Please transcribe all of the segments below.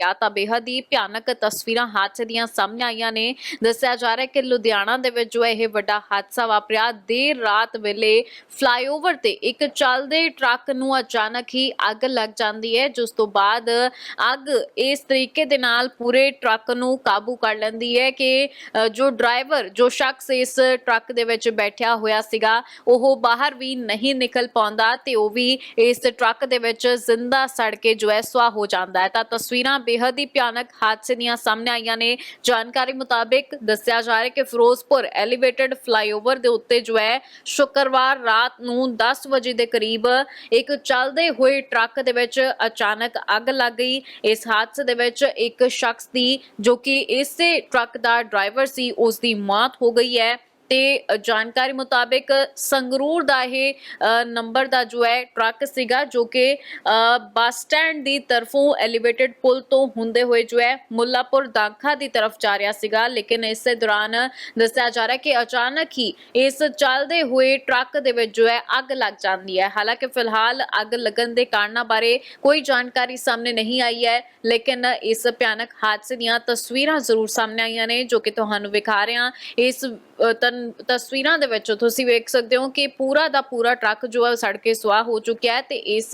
ਗਿਆ ਤਾਂ ਬੇਹਦ ਹੀ ਭਿਆਨਕ ਤਸਵੀਰਾਂ ਹਾਦਸੇ ਦੀਆਂ ਸਾਹਮਣੇ ਆਈਆਂ ਨੇ। ਦੱਸਿਆ ਜਾ ਰਿਹਾ ਹੈ ਕਿ ਲੁਧਿਆਣਾ ਦੇ ਵਿੱਚ ਜੋ ਹੈ ਇਹ ਵੱਡਾ ਹਾਦਸਾ ਵਾਪਰਿਆ, ਦੇਰ ਰਾਤ ਵੇਲੇ ਫਲਾਈਓਵਰ ਤੇ ਇੱਕ ਚੱਲਦੇ ਟਰੱਕ ਨੂੰ ਅਚਾਨਕ ਹੀ ਅੱਗ ਲੱਗ ਜਾਂਦੀ ਹੈ, ਜਿਸ ਤੋਂ ਬਾਅਦ ਅੱਗ ਇਸ ਤਰੀਕੇ ਦੇ ਨਾਲ ਪੂਰੇ ਟਰੱਕ ਨੂੰ ਕਾਬੂ ਕਰ ਲੈਂਦੀ ਹੈ ਕਿ ਜੋ ਡਰਾਈਵਰ, ਜੋ ਸ਼ਖਸ ਇਸ ਟਰੱਕ ਦੇ ਵਿੱਚ ਬੈਠਿਆ ਹੋਇਆ ਸੀਗਾ, ਉਹ ਬਾਹਰ ਵੀ ਨਹੀਂ ਨਿਕਲ ਪਾਉਂਦਾ ਤੇ ਉਹ ਵੀ ਇਸ ਟਰੱਕ ਦੇ ਵਿੱਚ ਜ਼ਿੰਦਾ ਸੜ ਕੇ ਜੋ ਹੈ ਸੁਆਹ ਹੋ ਜਾਂਦਾ ਹੈ। ਤਾਂ ਤਸਵੀਰਾਂ ਬੇਹੱਦ ਹੀ ਭਿਆਨਕ ਹਾਦਸੇ ਦੀਆਂ ਸਾਹਮਣੇ ਆਈਆਂ ਨੇ। ਜਾਣਕਾਰੀ ਮੁਤਾਬਿਕ ਦੱਸਿਆ ਜਾ ਰਿਹਾ ਹੈ ਕਿ ਫਿਰੋਜ਼ਪੁਰ ਐਲੀਵੇਟਡ ਫਲਾਈਓਵਰ ਦੇ ਉੱਤੇ ਜੋ ਹੈ, ਸ਼ੁੱਕਰਵਾਰ ਰਾਤ ਨੂੰ 10 ਵਜੇ ਦੇ ਕਰੀਬ ਇੱਕ ਚੱਲਦੇ ਹੋਏ ਟਰੱਕ ਦੇ ਵਿੱਚ ਅਚਾਨਕ ਅੱਗ ਲੱਗ ਗਈ। ਇਸ ਹਾਦਸੇ ਦੇ ਵਿੱਚ ਇੱਕ ਸ਼ਖਸ ਦੀ ਜੋ ਕਿ ਇਸੇ ਟਰੱਕ ਦਾ ਡਰਾਈਵਰ ਸੀ, ਉਸ ਦੀ ਮੌਤ ਹੋ ਗਈ ਹੈ। ਤੇ ਜਾਣਕਾਰੀ ਮੁਤਾਬਿਕ ਸੰਗਰੂਰ ਦਾ ਇਹ ਨੰਬਰ ਦਾ ਜੋ ਹੈ, ਟਰੱਕ ਸੀਗਾ ਜੋ ਕਿ ਬੱਸ ਸਟੈਂਡ ਦੀ ਤਰਫੋਂ ਐਲੀਵੇਟਡ ਪੁਲ ਤੋਂ ਹੁੰਦੇ ਹੋਏ ਜੋ ਹੈ, ਮੁੱਲਾਪੁਰ ਦਾਖਾ ਦੀ ਤਰਫ ਜਾ ਰਿਹਾ ਸੀਗਾ। ਲੇਕਿਨ ਇਸੇ ਦੌਰਾਨ ਦੱਸਿਆ ਜਾ ਰਿਹਾ ਕਿ ਅਚਾਨਕ ਹੀ ਇਸ ਚੱਲਦੇ ਹੋਏ ਟਰੱਕ ਦੇ ਵਿੱਚ ਜੋ ਹੈ, ਅੱਗ ਲੱਗ ਜਾਂਦੀ ਹੈ। ਹਾਲਾਂਕਿ ਫਿਲਹਾਲ ਅੱਗ ਲੱਗਣ ਦੇ ਕਾਰਨਾਂ ਬਾਰੇ ਕੋਈ ਜਾਣਕਾਰੀ ਸਾਹਮਣੇ ਨਹੀਂ ਆਈ ਹੈ, ਲੇਕਿਨ ਇਸ ਭਿਆਨਕ ਹਾਦਸੇ ਦੀਆਂ ਤਸਵੀਰਾਂ ਜ਼ਰੂਰ ਸਾਹਮਣੇ ਆਈਆਂ ਨੇ, ਜੋ ਕਿ ਤੁਹਾਨੂੰ ਵਿਖਾ ਰਹੇ। ਹਾਂ ਇਸ ਤਸਵੀਰਾਂ ਦੇ ਵਿੱਚ ਤੁਸੀਂ ਵੇਖ ਸਕਦੇ ਹੋ ਕਿ ਪੂਰਾ ਦਾ ਪੂਰਾ ਟਰੱਕ ਜੋ ਹੈ ਸੜ ਕੇ ਸੁਆਹ ਹੋ ਚੁੱਕਿਆ ਹੈ ਤੇ ਇਸ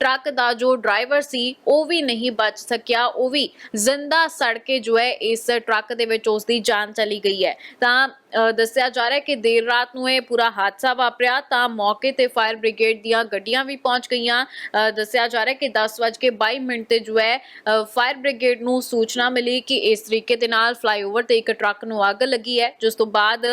ਟਰੱਕ ਦਾ ਜੋ ਡਰਾਈਵਰ ਸੀ, ਉਹ ਵੀ ਨਹੀਂ ਬਚ ਸਕਿਆ, ਉਹ ਵੀ ਜ਼ਿੰਦਾ ਸੜ ਕੇ ਜੋ ਹੈ ਇਸ ਟਰੱਕ ਦੇ ਵਿੱਚ ਉਸ ਦੀ ਜਾਨ ਚਲੀ ਗਈ ਹੈ। ਤਾਂ ਦੱਸਿਆ ਜਾ ਰਿਹਾ ਹੈ ਕਿ ਦੇਰ ਰਾਤ ਨੂੰ ਇਹ ਪੂਰਾ ਹਾਦਸਾ ਵਾਪਰਿਆ ਤਾਂ ਮੌਕੇ ਤੇ ਫਾਇਰ ਬ੍ਰਿਗੇਡ ਦੀਆਂ ਗੱਡੀਆਂ ਵੀ ਪਹੁੰਚ ਗਈਆਂ। ਦੱਸਿਆ ਜਾ ਰਿਹਾ ਹੈ ਕਿ 10:22 ਮਿੰਟ ਤੇ ਜੋ ਹੈ ਫਾਇਰ ਬ੍ਰਿਗੇਡ ਨੂੰ ਸੂਚਨਾ ਮਿਲੀ ਕਿ ਇਸ ਤਰੀਕੇ ਦੇ ਨਾਲ ਫਲਾਈਓਵਰ ਤੇ ਇੱਕ ਟਰੱਕ ਨੂੰ ਅੱਗ ਲੱਗੀ ਹੈ, ਜਿਸ ਤੋਂ ਬਾਅਦ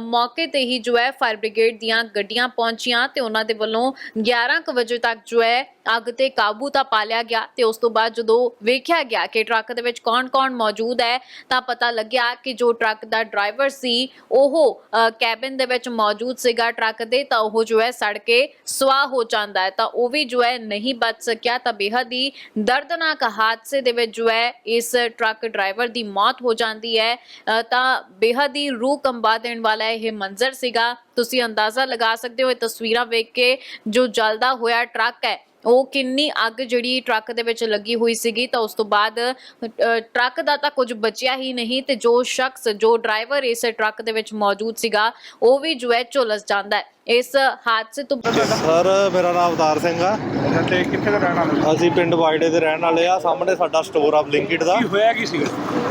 ਮੌਕੇ ਤੇ ਹੀ ਜੋ ਹੈ, ਫਾਇਰ ਬ੍ਰਿਗੇਡ ਦੀਆਂ ਗੱਡੀਆਂ ਪਹੁੰਚੀਆਂ ਤੇ ਉਹਨਾਂ ਦੇ ਵੱਲੋਂ 11 ਕੁ ਵਜੇ ਤੱਕ ਜੋ ਹੈ ਅੱਗ ਤੇ ਕਾਬੂ ਤਾਂ ਪਾ ਲਿਆ ਗਿਆ ਤੇ ਉਸ ਤੋਂ ਬਾਅਦ ਜਦੋਂ ਵੇਖਿਆ ਗਿਆ ਕਿ ਟਰੱਕ ਦੇ ਵਿੱਚ ਕੌਣ-ਕੌਣ ਮੌਜੂਦ ਹੈ ਤਾਂ ਪਤਾ ਲੱਗਿਆ ਕਿ ਜੋ ਟਰੱਕ ਦਾ ਡਰਾਈਵਰ ਸੀ ਉਹ ਕੈਬਿਨ ਦੇ ਵਿੱਚ ਮੌਜੂਦ ਸੀਗਾ ਟਰੱਕ ਦੇ ਤਾਂ ਉਹ ਜੋ ਹੈ ਸੜ ਕੇ ਸੁਆਹ ਹੋ ਜਾਂਦਾ ਹੈ ਤਾਂ ਉਹ ਵੀ ਜੋ ਹੈ ਨਹੀਂ ਬਚ ਸਕਿਆ ਤਾਂ ਬੇਹੱਦ ਹੀ ਦਰਦਨਾਕ ਹਾਦਸੇ ਦੇ ਵਿੱਚ ਜੋ ਹੈ ਇਸ ਟਰੱਕ ਡਰਾਈਵਰ ਦੀ ਮੌਤ ਹੋ ਜਾਂਦੀ ਹੈ ਅ, ਤਾਂ ਬੇਹੱਦ ਹੀ ਰੂਹ ਕੰਬਾ ਦੇਣ ਵਾਲਾ ਇਹ ਮੰਜ਼ਰ ਸੀਗਾ। ਤੁਸੀਂ ਅੰਦਾਜ਼ਾ ਲਗਾ ਸਕਦੇ ਹੋ ਇਹ ਤਸਵੀਰਾਂ ਵੇਖ ਕੇ ਜੋ ਜਲਦਾ ਹੋਇਆ ਟਰੱਕ ਹੈ ਉਹ ਕਿੰਨੀ ਅੱਗ ਜਿਹੜੀ ਟਰੱਕ ਦੇ ਵਿੱਚ ਲੱਗੀ ਹੋਈ ਸੀਗੀ ਤਾਂ ਉਸ ਤੋਂ ਬਾਅਦ ਟਰੱਕ ਦਾ ਤਾਂ ਕੁਝ ਬਚਿਆ ਹੀ ਨਹੀਂ ਤੇ ਜੋ ਸ਼ਖਸ ਜੋ ਡਰਾਈਵਰ ਇਸ ਟਰੱਕ ਦੇ ਵਿੱਚ ਮੌਜੂਦ ਸੀਗਾ ਉਹ ਵੀ ਜੋ ਹੈ ਝੁਲਸ ਜਾਂਦਾ ਹੈ। ਇਸ ਹਾਦਸੇ ਤੋਂ ਸਰ ਮੇਰਾ ਨਾਮ ਅਵਤਾਰ ਸਿੰਘ ਆ। ਤੇ ਕਿੱਥੇ ਦਾ ਰਹਿਣ ਵਾਲਾ ਅਸੀਂ ਪਿੰਡ ਵਾਈਡੇ ਦੇ ਰਹਿਣ ਵਾਲੇ ਆ। ਸਾਹਮਣੇ ਸਾਡਾ ਸਟੋਰ ਆ ਬਲਿੰਕਿਟ ਦਾ। ਕੀ ਹੋਇਆ ਕੀ ਸੀਗਾ?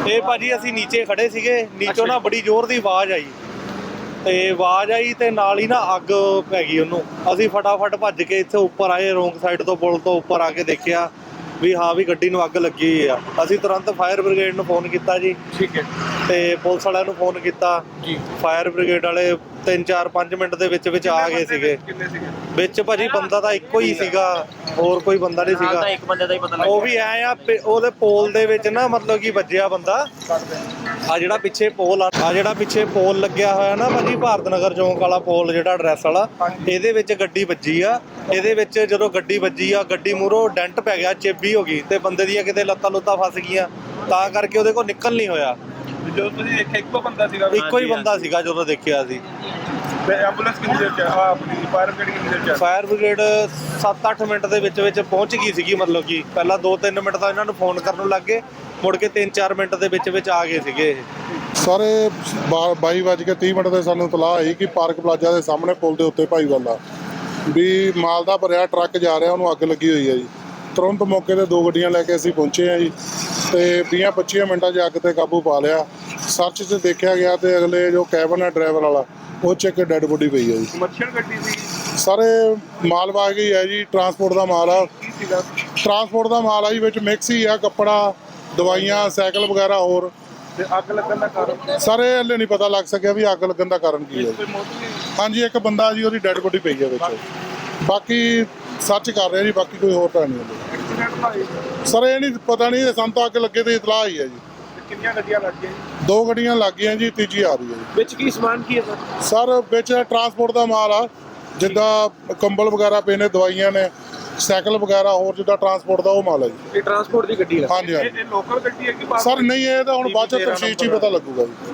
ਇਹ ਭਾਜੀ ਅਸੀਂ ਨੀਚੇ ਖੜੇ ਸੀਗੇ। ਨੀਚੋਂ ਨਾ ਬੜੀ ਜ਼ੋਰ ਦੀ ਆਵਾਜ਼ ਆਈ। ਤੇ ਆਵਾਜ਼ ਆਈ ਤੇ ਨਾਲ ਹੀ ਨਾ ਅੱਗ ਪੈ ਗਈ ਉਹਨੂੰ। ਅਸੀਂ ਫਟਾਫਟ ਭੱਜ ਕੇ ਇੱਥੇ ਉੱਪਰ ਆਏ ਰੋਂਗ ਸਾਈਡ ਤੋਂ ਪੁਲ ਤੋਂ ਉੱਪਰ ਆ ਕੇ ਦੇਖਿਆ ਵੀ ਹਾਂ ਵੀ ਗੱਡੀ ਨੂੰ ਅੱਗ ਲੱਗੀ ਹੋਈ ਆ। ਅਸੀਂ ਤੁਰੰਤ ਫਾਇਰ ਬ੍ਰਿਗੇਡ ਨੂੰ ਫੋਨ ਕੀਤਾ ਜੀ। ਠੀਕ ਹੈ। ਤੇ ਪੁਲਿਸ ਵਾਲਿਆਂ ਨੂੰ ਫੋਨ ਕੀਤਾ। ਜੀ। ਫਾਇਰ ਬ੍ਰਿਗੇਡ ਵਾਲੇ 3 4 5 ਮਿੰਟ ਦੇ ਵਿੱਚ ਵਿੱਚ ਆ ਗਏ ਸੀਗੇ। ਕਿੰਨੇ ਸੀਗੇ ਵਿੱਚ ਭਾਜੀ ਬੰਦਾ ਤਾਂ ਇੱਕੋ ਹੀ ਸੀਗਾ ਹੋਰ ਕੋਈ ਬੰਦਾ ਨਹੀਂ ਸੀਗਾ। ਤਾਂ ਇੱਕ ਬੰਦੇ ਦਾ ਹੀ ਪਤਾ ਉਹ ਵੀ ਐ ਆ ਪੇ- ਉਹਦੇ ਪੋਲ ਦੇ ਵਿੱਚ ਨਾ ਮਤਲਬ ਕਿ ਵੱਜਿਆ ਬੰਦਾ। ਆ ਜਿਹੜਾ ਪਿੱਛੇ ਪੋਲ ਆ ਆ ਜਿਹੜਾ ਪਿੱਛੇ ਪੋਲ ਲੱਗਿਆ ਹੋਇਆ ਨਾ ਭਾਜੀ ਭਾਰਤ ਨਗਰ ਚੌਂਕ ਵਾਲਾ ਪੋਲ ਜਿਹੜਾ ਐਡਰੈਸ ਵਾਲਾ ਇਹਦੇ ਵਿੱਚ ਗੱਡੀ ਵੱਜੀ ਆ। ਇਹਦੇ ਵਿੱਚ ਜਦੋਂ ਗੱਡੀ ਵੱਜੀ ਆ ਗੱਡੀ ਮੂਹਰੋਂ ਡੈਂਟ ਪੈ ਗਿਆ ਚੇਬੀ ਹੋ ਗਈ ਤੇ ਬੰਦੇ ਦੀਆਂ ਕਿਤੇ ਲੱਤਾਂ ਲੁੱਤਾਂ ਫਸ ਗਈਆਂ। ਤਾਂ ਕਰਕੇ ਉਹਦੇ ਕੋਲ ਨਿਕਲ ਨਹੀਂ ਹੋਇਆ। ਜਦੋਂ ਤੁਸੀਂ ਦੇਖਿਆ ਇੱਕੋ ਬੰਦਾ ਸੀਗਾ? ਇੱਕੋ ਹੀ ਬੰਦਾ ਸੀਗਾ ਜਦੋਂ ਦੇਖਿਆ ਸੀ। ਐਂਬੂਲੈਂਸ ਕਿੰਨੀ ਦੇਰ ਚ ਆ ਆਪਣੀ ਫਾਇਰ ਬ੍ਰਿਗੇਡ ਕਿੰਨੀ ਦੇਰ ਚ ਆ? ਫਾਇਰ ਬ੍ਰਿਗੇਡ 7-8 ਮਿੰਟ ਦੇ ਵਿੱਚ ਵਿੱਚ ਪਹੁੰਚ ਗਈ ਸੀਗੀ ਮਤਲਬ ਕਿ ਪਹਿਲਾਂ 2-3 ਮਿੰਟ ਤਾਂ ਇਹਨਾਂ ਨੂੰ ਫੋਨ ਕਰਨ ਨੂੰ ਲੱਗੇ ਮੁੜ ਕੇ 3-4 ਮਿੰਟ ਦੇ ਵਿੱਚ ਵਿੱਚ ਆ ਗਏ ਸੀਗੇ ਇਹ। ਸਾਰੇ 22 ਵੱਜ ਕੇ 30 ਮਿੰਟ ਦੇ ਸਾਨੂੰ ਤਲਾਹ ਆਈ ਕਿ ਪਾਰਕ ਪਲਾਜ਼ਾ ਦੇ ਸਾਹਮਣੇ ਪੁਲ ਦੇ ਉੱਤੇ ਭਾਈਵਾਲ ਦਾ ਵੀ ਮਾਲ ਦਾ ਭਰਿਆ ਟਰੱਕ ਜਾ ਰਿਹਾ ਉਹਨੂੰ ਅੱਗ ਲੱਗੀ ਹੋਈ ਹੈ ਜੀ। ਤੁਰੰਤ ਮੌਕੇ ਤੇ ਦੋ ਗੱਡੀਆਂ ਲੈ ਕੇ ਅਸੀਂ ਪਹੁੰਚੇ ਹਾਂ ਜੀ। ਤੇ 20-25 ਮਿੰਟਾਂ 'ਚ ਅੱਗ ਤੇ ਕਾਬੂ ਪਾ ਲਿਆ। ਸਰਚ 'ਚ ਦੇਖਿਆ ਗਿਆ ਤੇ ਅਗਲੇ ਜੋ ਕੈਬਨ ਹੈ ਡਰਾਈਵਰ ਵਾਲਾ ਉਹ 'ਚ ਇੱਕ ਡੈੱਡ ਬੋਡੀ ਪਈ ਹੈ ਜੀ। ਮੱਛਰ ਗੱਡੀ ਸੀ। ਸਾਰੇ ਮਾਲ ਵਾਹੀ ਹੈ ਜੀ ਟਰਾਂਸਪੋਰਟ ਦਾ ਮਾਲ ਆ। ਟਰਾਂਸਪੋਰਟ ਦਾ ਮਾਲ ਆ ਜੀ ਵਿੱਚ ਮਿਕਸ ਹੀ ਆ ਕੱਪੜਾ ਦਵਾਈਆਂ ਸਾਈਕਲ ਵਗੈਰਾ ਹੋਰ। ਤੇ ਅੱਗ ਲੱਗਣ ਦਾ ਕਾਰਨ? ਸਾਰੇ ਹਲੇ ਨਹੀਂ ਪਤਾ ਲੱਗ ਸਕਿਆ ਵੀ ਅੱਗ ਲੱਗਣ ਦਾ ਕਾਰਨ ਕੀ ਹੈ ਹਾਂਜੀ ਇੱਕ ਬੰਦਾ ਜੀ ਉਹਦੀ ਡੈੱਡ ਬੋਡੀ ਪਈ ਹੈ ਵਿੱਚ। ਬਾਕੀ? ਸਰਚ ਕਰ ਰਿਹਾ ਜੀ ਬਾਕੀ ਕੋਈ ਹੋਰ ਤਾਂ ਨਹੀਂ ਸਰ ਇਹ ਨਹੀਂ ਪਤਾ ਨਹੀਂ ਸਾਨੂੰ ਤਾਂ ਅੱਗ ਲੱਗੇ ਤੇ ਇਤਲਾਹ ਹੀ ਹੈ ਜੀ। ਕਿੰਨੀਆਂ ਗੱਡੀਆਂ ਲੱਗ ਗਈਆਂ ਜੀ? ਦੋ ਗੱਡੀਆਂ ਲੱਗ ਗਈਆਂ ਜੀ ਤੀਜੀ ਆ ਰਹੀ ਹੈ ਜੀ। ਵਿੱਚ ਕੀ ਸਮਾਨ ਕੀ ਹੈ ਸਰ? ਸਰ ਵਿੱਚ ਟਰਾਂਸਪੋਰਟ ਦਾ ਮਾਲ ਆ ਜਿੱਦਾਂ ਕੰਬਲ ਵਗੈਰਾ ਪਏ ਨੇ ਦਵਾਈਆਂ ਨੇ ਸਾਈਕਲ ਵਗੈਰਾ ਹੋਰ ਜਿੱਦਾਂ ਟਰਾਂਸਪੋਰਟ ਦਾ ਉਹ ਮਾਲ ਹੈ ਜੀ। ਇਹ ਟਰਾਂਸਪੋਰਟ ਦੀ ਗੱਡੀ ਹੈ ਹਾਂਜੀ ਇਹ ਹਾਂਜੀ। ਇਹ ਲੋਕਲ ਗੱਡੀ ਹੈ ਕਿ ਬਾਹਰ ਸਰ ਨਹੀਂ ਇਹ ਤਾਂ ਹੁਣ ਬਾਅਦ ਚ ਤਫਸੀਲ ਚ ਹੀ ਪਤਾ ਲੱਗੂਗਾ ਜੀ।